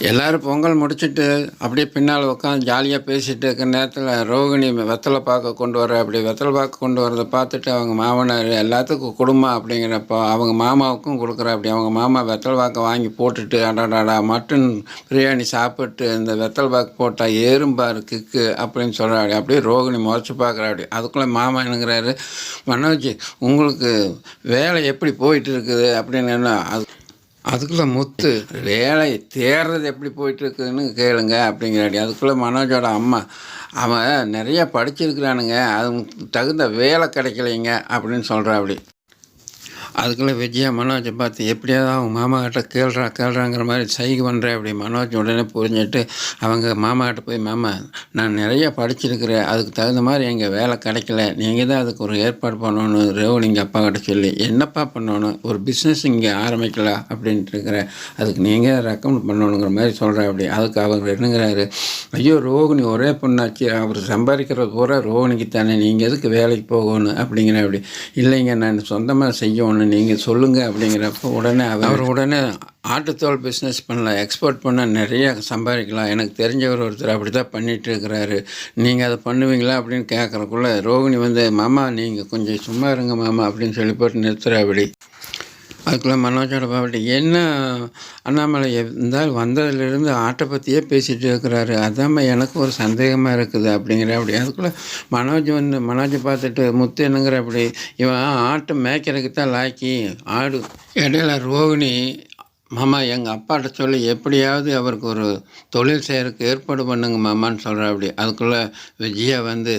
எல்லோரும் பொங்கல் முடிச்சுட்டு அப்படியே பின்னால் உட்காந்து ஜாலியாக பேசிகிட்டு இருக்கிற நேரத்தில் ரோகிணி வெத்தலை பார்க்க கொண்டு வர அப்படி வெத்தலை பாக்கு கொண்டு வரதை பார்த்துட்டு அவங்க மாமனார் எல்லாத்துக்கும் குடும்பம் அப்படிங்கிறப்போ அவங்க மாமாவுக்கும் கொடுக்குற. அப்படி அவங்க மாமா வெத்தலை பாக்கை வாங்கி போட்டுட்டு அடாடாடா மட்டன் பிரியாணி சாப்பிட்டு இந்த வெத்தலை பாக்கு போட்டால் ஏறும்பார் கிக்கு அப்படின்னு சொல்கிறாடி அப்படியே ரோகிணி முறைச்சி பார்க்குறா. அப்படி அதுக்குள்ளே மாமா என்னங்கிறாரு மனோஜ் உங்களுக்கு வேலை எப்படி போயிட்டு இருக்குது? அப்படின்னு என்ன அது அதுக்குள்ளே முத்து வேலை தேர்றது எப்படி போயிட்டுருக்குன்னு கேளுங்க அப்படிங்கிறாடி அதுக்குள்ளே மனோஜோட அம்மா அவன் நிறைய படிச்சிருக்கிறானுங்க அது தகுந்த வேலை கிடைக்கலைங்க அப்படின்னு சொல்கிறா அப்படி அதுக்குள்ளே விஜயா மனோஜை பார்த்து எப்படியாவது அவங்க மாமா கிட்ட கேள்றா கேள்றாங்கிற மாதிரி சைகை பண்ணுறேன் அப்படி மனோஜ் உடனே புரிஞ்சுட்டு அவங்க மாமா கிட்ட போய் மாமா நான் நிறைய படிச்சிருக்கிறேன். அதுக்கு தகுந்த மாதிரி எங்கள் வேலை கிடைக்கல. நீங்கள் தான் அதுக்கு ஒரு ஏற்பாடு பண்ணணும் ரேவணிங்க அப்பா கிட்ட சொல்லி என்னப்பா பண்ணணும்? ஒரு பிஸ்னஸ் இங்கே ஆரம்பிக்கலாம் அப்படின்ட்டு இருக்கிறேன் அதுக்கு நீங்கள் ரெக்கமெண்ட் பண்ணணுங்கிற மாதிரி சொல்கிறேன் அப்படி. அதுக்கு அவர் என்னங்கிறாரு ஐயோ ரோகிணி ஒரே பொண்ணாச்சு. அவர் சம்பாதிக்கிறது பூரா ரோகிணிக்கு தானே. நீங்கள் எதுக்கு வேலைக்கு போகணும்? அப்படிங்கிற அப்படி. இல்லைங்க நான் சொந்தமாக செய்யணும். நீங்கள் சொல்லுங்கள் அப்படிங்கிறப்ப உடனே அவர் அவர் உடனே ஆட்டுத்தோல் பிஸ்னஸ் பண்ணலாம் எக்ஸ்போர்ட் பண்ணால் நிறைய சம்பாதிக்கலாம். எனக்கு தெரிஞ்சவர் ஒருத்தர் அப்படி தான் பண்ணிகிட்டு இருக்கிறாரு நீங்கள் அதை பண்ணுவீங்களா அப்படின்னு கேட்குறக்குள்ள ரோகிணி வந்து மாமா நீங்கள் கொஞ்சம் சும்மா இருங்க மாமா அப்படின்னு சொல்லி போட்டு நிறுத்துற அப்படி. அதுக்குள்ளே மனோஜோட பாவட்டி என்ன அண்ணாமலை இருந்தால் வந்ததுலேருந்து ஆட்டை பற்றியே பேசிகிட்டு இருக்கிறாரு. அதாம்மா எனக்கு ஒரு சந்தேகமாக இருக்குது அப்படிங்கிற அப்படி. அதுக்குள்ளே மனோஜ் வந்து மனோஜ் பார்த்துட்டு முத்து என்னங்கிற அப்படி இவன் ஆட்டை மேய்க்கிறதுக்கு தான் லாக்கி. ஆடு. இடையில ரோகிணி மாமா எங்கள் அப்பாட்ட சொல்லி எப்படியாவது அவருக்கு ஒரு தொழில் செய்கிறதுக்கு ஏற்பாடு பண்ணுங்க மாமான்னு சொல்கிறா அப்படி. அதுக்குள்ளே விஜயா வந்து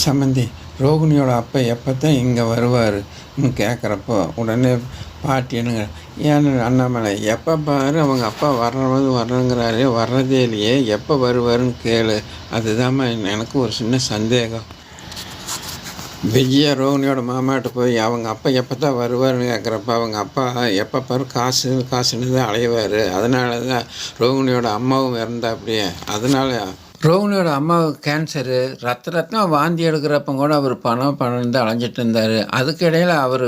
சம்மந்தி ரோகிணியோட அப்பா எப்போ தான் இங்கே வருவார்னு கேட்குறப்போ உடனே பாட்டி என்னங்க ஏன்னு அண்ணாமலை எப்போ பாரு அவங்க அப்பா வர்றது வர்றங்கிறாரு வர்றதே இல்லையே எப்போ வருவாருன்னு கேளு. அதுதாம்மா எனக்கு ஒரு சின்ன சந்தேகம். விஜயா ரோகிணியோட மாமாட்ட போய் அவங்க அப்பா எப்போ தான் வருவார்னு கேட்குறப்ப அவங்க அப்பா எப்போ பாரு காசு காசுன்னு தான் அலைவார். அதனால தான் ரோகிணியோட அம்மாவும் இறந்தா அப்படியே அதனால ரோகிணியோட அம்மாவுக்கு கேன்சரு ரத்த ரத்தம் வாந்தி எடுக்கிறப்ப கூட அவர் பணம் பணம் தான் அலைஞ்சிட்டு இருந்தார். அதுக்கு இடையில் அவர்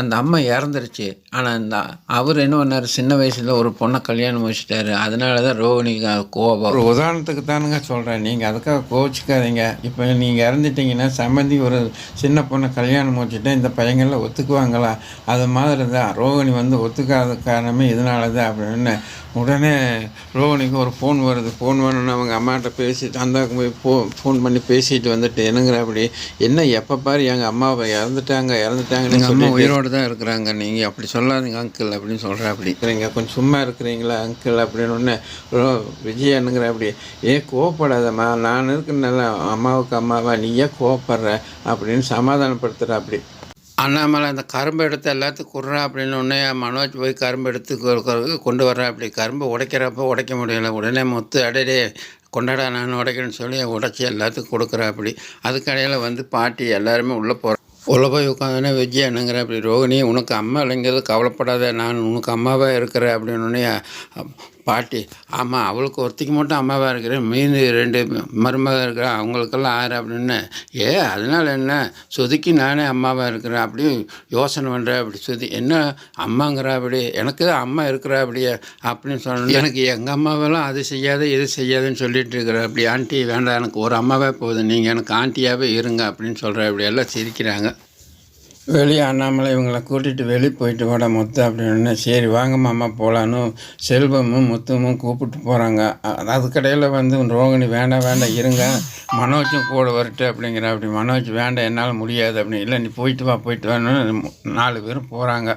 அந்த அம்மா இறந்துருச்சு. ஆனால் இந்த அவர் என்ன பண்ணார்? சின்ன வயசில் ஒரு பொண்ணை கல்யாணம் வச்சுட்டாரு அதனால தான் ரோகிணிக்கு கோபம் ஒரு உதாரணத்துக்கு தானுங்க சொல்கிறேன் நீங்கள் அதுக்காக கோவிச்சிக்காதீங்க. இப்போ நீங்கள் இறந்துட்டீங்கன்னா சம்மந்தி ஒரு சின்ன பொண்ணை கல்யாணம் வச்சுட்டு இந்த பையங்கள்லாம் ஒத்துக்குவாங்களா? அது மாதிரி தான் ரோகிணி வந்து ஒத்துக்காத காரணமே இதனால தான் அப்படின்னு உடனே ரோகிணிக்கு ஒரு ஃபோன் வருது. ஃபோன் வரணுன்னு அவங்க அம்மாட்ட பேசிட்டு போய் ஃபோ ஃபோன் பண்ணி பேசிட்டு வந்துட்டு என்னங்கிற அப்படி என்ன எப்போ பாரு எங்கள் அம்மாவை இறந்துட்டாங்க இறந்துட்டாங்க எங்கள் அம்மா உயிரோடு தான் இருக்கிறாங்க. நீங்கள் அப்படி சொல்லாதீங்க அங்கிள் அப்படின்னு சொல்கிறேன் அப்படி இருக்கிறீங்க கொஞ்சம் சும்மா இருக்கிறீங்களா அங்கிள் அப்படின்னு ஒன்று விஜய் என்னங்கிற அப்படி ஏன் கோவப்படாதம்மா நான் இருக்கிறனால அம்மாவுக்கு அம்மாவா நீ ஏன் கோவப்படுற? அப்படின்னு சமாதானப்படுத்துகிற அப்படி அண்ணாமலை அந்த கரும்பு எடுத்து எல்லாத்துக்கும் குடுறா அப்படின்னு உடனே மனோஜ் போய் கரும்பு எடுத்து கொண்டு வர்றேன் அப்படி கரும்பு உடைக்கிறப்ப உடைக்க முடியல. உடனே மொத்து அடடே கொண்டாடா நான் உடைக்கிறேன்னு சொல்லி உடச்சி எல்லாத்துக்கும் கொடுக்குறேன் அப்படி அதுக்கடையில் வந்து பாட்டி எல்லாருமே உள்ளே போகிற உள்ளே போய் உட்காந்தோன்னே விஜய் என்னங்கிற? அப்படி ரோகிணி உனக்கு அம்மா இல்லைங்கிறது கவலைப்படாத. நான் உனக்கு அம்மாவாக இருக்கிறேன். அப்படின்னு பாட்டி ஆமாம் அவளுக்கு ஒருத்திக்கு மட்டும் அம்மாவாக இருக்கிறேன் மீன் ரெண்டு மருமக இருக்கிற அவங்களுக்கெல்லாம் ஆறு அப்படின்னு. ஏ அதனால் என்ன? சுதிக்கு நானே அம்மாவாக இருக்கிறேன் அப்படி யோசனை பண்ணுறேன் அப்படி சுதி என்ன அம்மாங்கிற அப்படி எனக்கு தான் அம்மா இருக்கிறா அப்படியே அப்படின்னு சொன்னேன் எனக்கு எங்கள் அம்மாவெல்லாம் அது செய்யாத இது செய்யாதுன்னு சொல்லிட்டு இருக்கிற அப்படி. ஆண்டி வேண்டாம் எனக்கு ஒரு அம்மாவே போதும் நீங்கள் எனக்கு ஆண்டியாகவே இருங்க அப்படின்னு சொல்கிற அப்படி எல்லாம் சிரிக்கிறாங்க. வெளியே அண்ணாமலை இவங்களை கூட்டிகிட்டு வெளியே போயிட்டு வாடா முத்து அப்படின்னு சரி வாங்க மாமா போகலான்னு செல்வமும் முத்துமும் கூப்பிட்டு போகிறாங்க அதுக்கடையில் வந்து ரோகிணி வேண்டாம் வேண்டாம் இருங்க. மனோஜும் கூட வரட்டு அப்படிங்கிற அப்படி மனோஜ் வேண்டாம் என்னால் முடியாது அப்படின்னு. இல்லை நீ போயிட்டு வா போயிட்டு வான்னு நாலு பேரும் போகிறாங்க